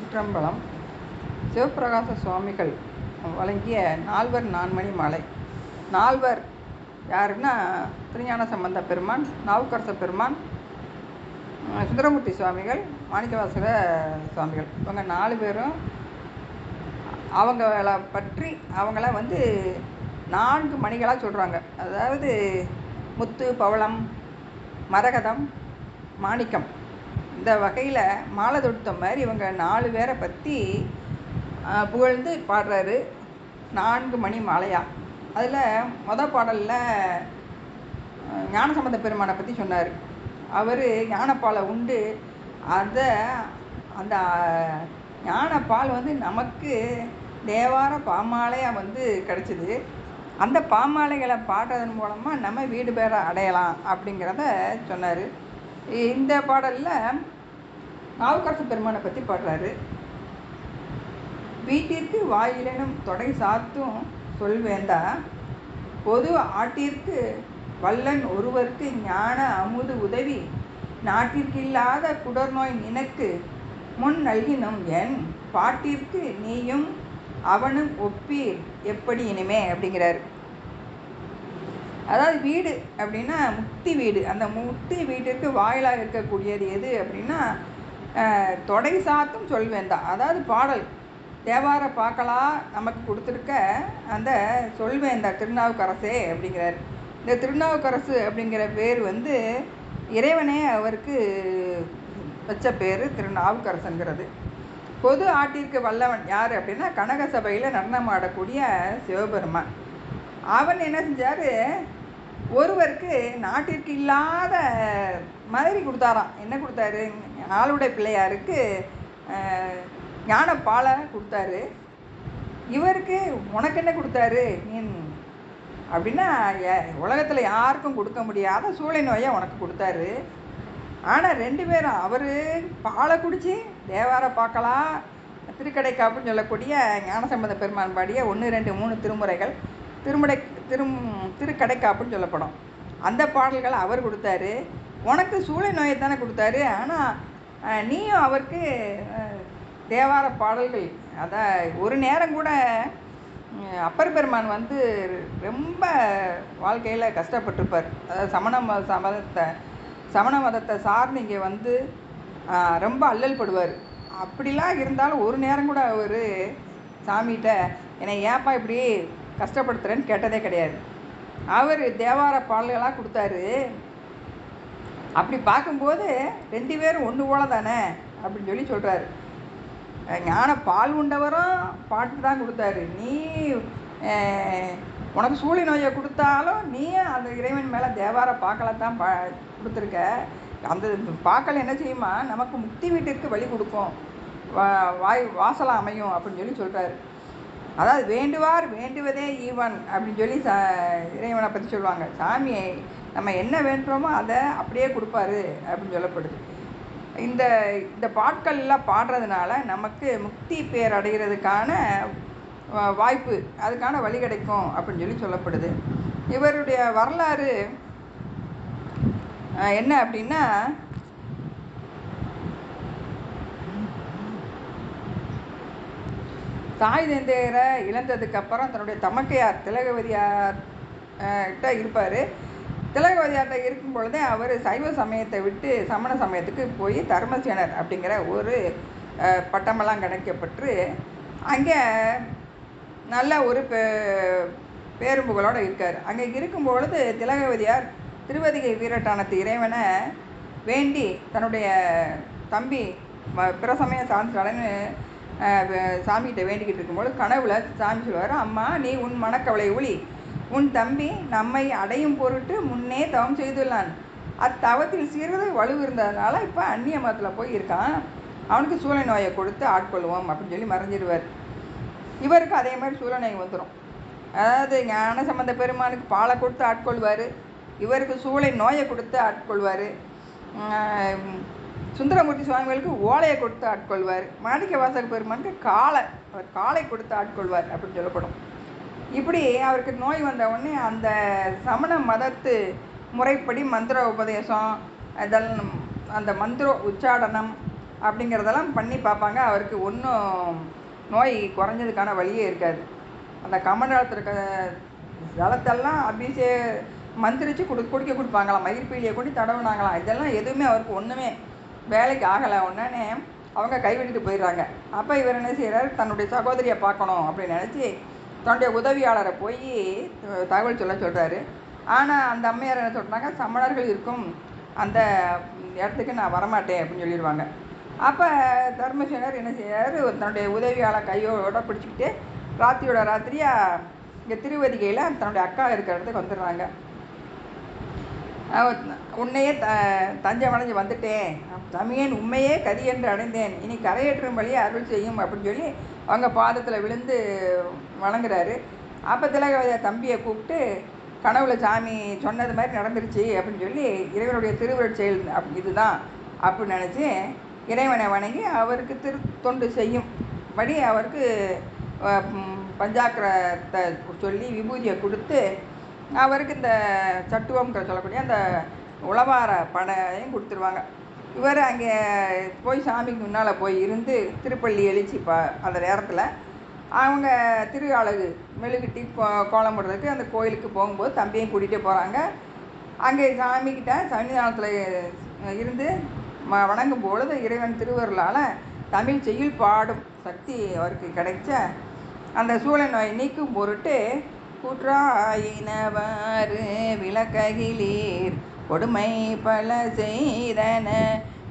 சிற்றம்பலம். சிவப்பிரகாச சுவாமிகள் வழங்கிய நால்வர் நான்மணி மாலை. நால்வர் யாருன்னா திருஞான சம்பந்த பெருமான் நாவுக்கரச பெருமான் சுந்தரமூர்த்தி சுவாமிகள் மாணிக்கவாசக சுவாமிகள். இவங்க நாலு பேரும் அவங்கள பற்றி அவங்கள வந்து நான்கு மணிகளாக சொல்கிறாங்க அதாவது முத்து பவளம் மரகதம் மாணிக்கம். இந்த வகையில் மாலை தொடுத்த மாதிரி இவங்க நாலு பேரை பற்றி புகழ்ந்து பாடுறாரு. நான்கு மணி மாலையா. அதில் மொத பாடலில் ஞானசம்பந்த பெருமானை பற்றி சொன்னார். அவர் ஞானப்பாலை உண்டு. அதை அந்த ஞானப்பால் வந்து நமக்கு தேவார பாமாலையாக வந்து கிடச்சிது. அந்த பாமாலைகளை பாடுறதன் மூலமாக நம்ம வீடு பேரை அடையலாம் அப்படிங்கிறத சொன்னார். இந்த பாடலில் நாவுக்கரசு பெருமானை பற்றி பாடுறாரு. வீட்டிற்கு வாயிலெனும் தொடை சாத்தும் சொல்வேந்தா பொது ஆட்டிற்கு வல்லன் ஒருவருக்கு ஞான அமுது உதவி. நாட்டிற்கில்லாத குடர்நோய் நினக்கு முன் நல்கினும் என் பாட்டிற்கு நீயும் அவனும் ஒப்பீர் எப்படி இனிமே அப்படிங்கிறாரு. அதாவது வீடு அப்படின்னா முக்தி வீடு. அந்த முக்தி வீட்டிற்கு வாயிலாக இருக்கக்கூடியது எது அப்படின்னா தொடை சாத்தும் சொல்வேந்தான் அதாவது பாடல். தேவார பாக்களா நமக்கு கொடுத்துருக்க அந்த சொல்வேந்தா திருநாவுக்கரசே அப்படிங்கிறார். இந்த திருநாவுக்கரசு அப்படிங்கிற பேர் வந்து இறைவனே அவருக்கு வச்ச பேர் திருநாவுக்கரசுங்கிறது பொது ஆட்டிற்கு வல்லவன் யார் அப்படின்னா கனக சபையில் நடனமாடக்கூடிய சிவபெருமான். அவன் என்ன செஞ்சார்? ஒருவருக்கு நாட்டிற்கு இல்லாத மாதிரி கொடுத்தாராம். என்ன கொடுத்தாரு? ஆளுடைய பிள்ளையாருக்கு ஞானப்பாலை கொடுத்தாரு. இவருக்கு உனக்கு என்ன கொடுத்தாரு? நீ அப்படின்னா உலகத்தில் யாருக்கும் கொடுக்க முடியாத சூளை நோயை உனக்கு கொடுத்தாரு. ஆனால் ரெண்டு பேரும் அவர் பாலை குடித்து தேவார பார்க்கலாம் திருக்கடைக்காப்புன்னு சொல்லக்கூடிய ஞானசம்பந்த பெருமான் பாடிய ஒன்று ரெண்டு மூணு திருமுறைகள் திருமுடை திரும் திருக்கடைக்காப்புன்னு சொல்லப்படும். அந்த பாடல்களை அவர் கொடுத்தாரு. உனக்கு சூளை நோயை தானே கொடுத்தாரு. ஆனால் நீயும் அவருக்கு தேவார பாடல்கள் அதான் ஒரு நேரம் கூட அப்பர் பெருமான் வந்து ரொம்ப வாழ்க்கையில் கஷ்டப்பட்டிருப்பார். அதாவது சமண மதத்தை சமண மதத்தை சார்ந்து இங்கே வந்து ரொம்ப அல்லல் படுவார். அப்படிலாம் இருந்தாலும் ஒரு நேரம் கூட அவர் சாமிகிட்ட என்னை ஏப்பா இப்படி கஷ்டப்படுத்துகிறேன்னு கேட்டதே கிடையாது. அவர் தேவார பாடல்களாக கொடுத்தாரு. அப்படி பார்க்கும்போது ரெண்டு பேரும் ஒன்று போல தானே அப்படின்னு சொல்லி சொல்கிறாரு ஞான பால் உண்டவரும் பாட்டு தான் கொடுத்தாரு. நீ உனக்கு சூழி நோயை கொடுத்தாலும் நீ அந்த இறைவன் மேலே தேவார பாக்களை தான் பா கொடுத்துருக்க. அந்த பாக்கள் என்ன செய்யுமா? நமக்கு முக்தி வீட்டிற்கு வழி கொடுக்கும். வா வாய் வாசலாக அமையும் அப்படின்னு சொல்லி சொல்கிறாரு அதாவது வேண்டுவார் வேண்டுவதே ஈவன் அப்படின்னு சொல்லி சா இறைவனை பற்றி சொல்லுவாங்க. சாமியை நம்ம என்ன வேண்டுறோமோ அதை அப்படியே கொடுப்பாரு அப்படின்னு சொல்லப்படுது. இந்த இந்த பாட்கள்லாம் பாடுறதுனால நமக்கு முக்தி பேர் அடைகிறதுக்கான வாய்ப்பு அதுக்கான வழி கிடைக்கும் அப்படின்னு சொல்லி சொல்லப்படுது. இவருடைய வரலாறு என்ன அப்படின்னா தாய் தந்தையரை இழந்ததுக்கப்புறம் தன்னுடைய தமக்கையார் திலகவதியார் கிட்ட இருப்பார். திலகவதியார்கிட்ட இருக்கும் பொழுதே அவர் சைவ சமயத்தை விட்டு சமண சமயத்துக்கு போய் தர்மசேனர் அப்படிங்கிற ஒரு பட்டமெல்லாம் கிடைக்கப்பட்டு அங்கே நல்ல ஒரு பே பேரும்புகளோடு இருக்கார். அங்கே இருக்கும் பொழுது திலகவதியார் திருவதிகை வீரட்டானத்து இறைவனை வேண்டி தன்னுடைய தம்பி பிற சமயம் சார்ந்துட்டாலன்னு சாமிகிட்ட வேண்டிக்கிட்டு இருக்கும்போது கனவுல சாமி சொல்லுவார் அம்மா நீ உன் மனக்கவலை ஒளி. உன் தம்பி நம்மை அடையும் பொருட்டு முன்னே தவம் செய்துள்ளான். அத்தவத்தில் சிறிது வலு இருந்ததுனால இப்போ அந்நிய மதத்தில் போய் இருக்கான் அவனுக்கு சூளை நோயை கொடுத்து ஆட்கொள்வோம் அப்படின்னு சொல்லி மறைஞ்சிடுவார். இவருக்கு அதே மாதிரி சூளை நோய் வந்துடும் அதாவது ஞான சம்பந்த பெருமானுக்கு பாலை கொடுத்து ஆட்கொள்வார் இவருக்கு சூளை நோயை கொடுத்து ஆட்கொள்வார் சுந்தரமூர்த்தி சுவாமிகளுக்கு ஓலையை கொடுத்து ஆட்கொள்வார் மாணிக்க வாசக பெருமானுக்கு காலை அவர் காலை கொடுத்து ஆட்கொள்வார் அப்படின்னு சொல்லப்படும். இப்படி அவருக்கு நோய் வந்த உடனே அந்த சமண மதத்து முறைப்படி மந்திர உபதேசம் அதெல்லாம் அந்த மந்திர உச்சாடனம் அப்படிங்கிறதெல்லாம் பண்ணி பார்ப்பாங்க. அவருக்கு ஒன்றும் நோய் குறைஞ்சதுக்கான வழியே இருக்காது. அந்த கமண்டலத்தில் இருக்க ஜலத்தெல்லாம் அபிஷே மந்திரிச்சு கொடு குடிக்க கொடுப்பாங்களாம். மயிர்பீலியை கொண்டு தடவுனாங்களாம். இதெல்லாம் எதுவுமே அவருக்கு ஒன்றுமே வேலைக்கு ஆகலை. உடனே அவங்க கைவிட்டுட்டு போயிடுறாங்க. அப்போ இவர் என்ன செய்கிறார் தன்னுடைய சகோதரியை பார்க்கணும் அப்படின்னு நினச்சி தன்னுடைய உதவியாளரை போய் தகவல் சொல்ல சொல்கிறாரு ஆனால் அந்த அம்மையார் என்ன சொல்கிறாங்க சமணர்கள் இருக்கும் அந்த இடத்துக்கு நான் வரமாட்டேன் அப்படின்னு சொல்லிடுவாங்க. அப்போ தர்மசேனர் என்ன செய்யாரு தன்னுடைய உதவியாளர் கையோட பிடிச்சிக்கிட்டு ராத்திரியோட ராத்திரியாக இங்கே திருவதிகையில் தன்னுடைய அக்கா இருக்கிற இடத்துக்கு வந்துடுறாங்க. உன்னையே த தஞ்சை வளைஞ்சு வந்துட்டேன். தமியன் உண்மையே கதி என்று அடைந்தேன். இனி கரையேற்றும் வழியே அருள் செய்யும் அப்படின்னு சொல்லி அவங்க பாதத்தில் விழுந்து வணங்குறாரு. அப்போ திலகவதிய தம்பியை கூப்பிட்டு கனவுல சாமி சொன்னது மாதிரி நடந்துருச்சு அப்படின்னு சொல்லி இறைவனுடைய திருவருட் செயல் அப் இதுதான் அப்படின்னு நினச்சி இறைவனை வணங்கி அவருக்கு திரு தொண்டு செய்யும் படி அவருக்கு பஞ்சாக்கிரத்தை சொல்லி விபூதியை கொடுத்து அவருக்கு இந்த சட்டுவம்ங்கிற சொல்லக்கூடிய அந்த உளவார படையும் கொடுத்துருவாங்க. இவர் அங்கே போய் சாமிக்கு முன்னால் போய் இருந்து திருப்பள்ளி எழுச்சி ப அந்த நேரத்தில் அவங்க திரு அழகு மெழுகுட்டி கோ கோலம் போடுறதுக்கு அந்த கோயிலுக்கு போகும்போது தம்பியும் கூட்டிகிட்டே போகிறாங்க அங்கே சாமிக்கிட்ட சன்னிதானத்தில் இருந்து ம வணங்கும் பொழுது இறைவன் திருவருளால் தமிழ் செய்யுள் பாடும் சக்தி அவருக்கு கிடைச்ச அந்த சூழ நோயை நீக்கும் பொருட்டு குற்றாயினவாறு விளக்ககிலீர். கொடுமை பல செய்தன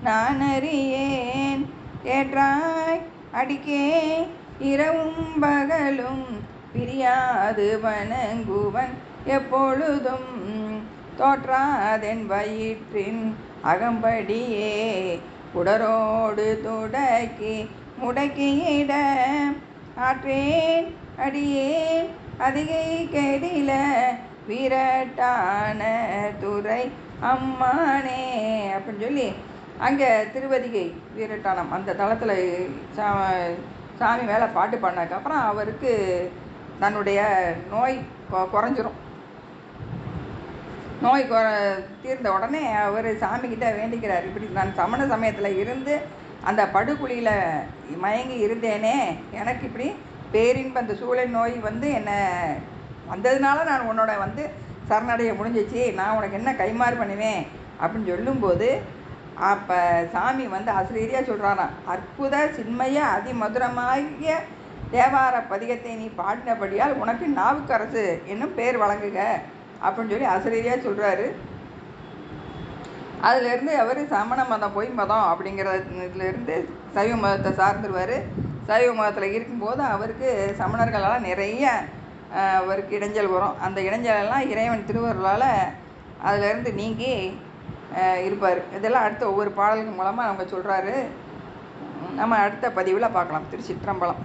நான் அறியேன். ஏற்றாய் அடிக்கே இரவும் பகலும் பிரியாது வணங்குவன். எப்பொழுதும் தோற்றாதென் வயிற்றின் அகம்படியே. உடரோடு துடக்கி முடக்கியிட ஆற்றேன் அடியேன். அதிகை கெடில விரட்டான துறை அம்மானே அப்படின்னு சொல்லி அங்கே திருவதிகை வீரட்டானம் அந்த தளத்தில் சா சாமி மேலே பாட்டு பாடினதுக்கப்புறம் அவருக்கு தன்னுடைய நோய் கொ- குறைஞ்சிரும். நோய் தீர்ந்த உடனே அவர் சாமிக்கிட்ட வேண்டிக்கிறார். இப்படி நான் சமண சமயத்தில் இருந்து அந்த படுகுழியில் மயங்கி இருந்தேனே எனக்கு இப்படி பேரின்ப அந்த சூழல் நோய் வந்து என்னை வந்ததுனால நான் உன்னோட வந்து சரணடைய முடிஞ்சிச்சு. நான் உனக்கு என்ன கைமாறு பண்ணுவேன்? அப்படின்னு சொல்லும்போது அப்போ சாமி வந்து அசிரீரியாக சொல்கிறாராம் அற்புத சின்மய அதிமதுரமாகிய தேவார பதிகத்தை நீ பாடினபடியால் உனக்கு நாவுக்கரசு என்னும் பேர் வழங்குக. அப்படின்னு சொல்லி அசிரீரியாக சொல்கிறாரு அதுலேருந்து அவர் சமண மதம் பொய் மதம் அப்படிங்கிற இதுலேருந்து சைவ மதத்தை சார்ந்துருவார். சைவ மதத்தில் இருக்கும்போது அவருக்கு சமணர்களால் நிறைய அவருக்கு இடைஞ்சல் வரும். அந்த இடைஞ்சலெல்லாம் இறைவன் திருவருளால் அதிலிருந்து நீங்கி இருப்பார். இதெல்லாம் அடுத்த ஒவ்வொரு பாடல்கள் மூலமாக அவங்க சொல்கிறாரு நம்ம அடுத்த பதிவில் பார்க்கலாம். திருச்சிற்றம்பலம்.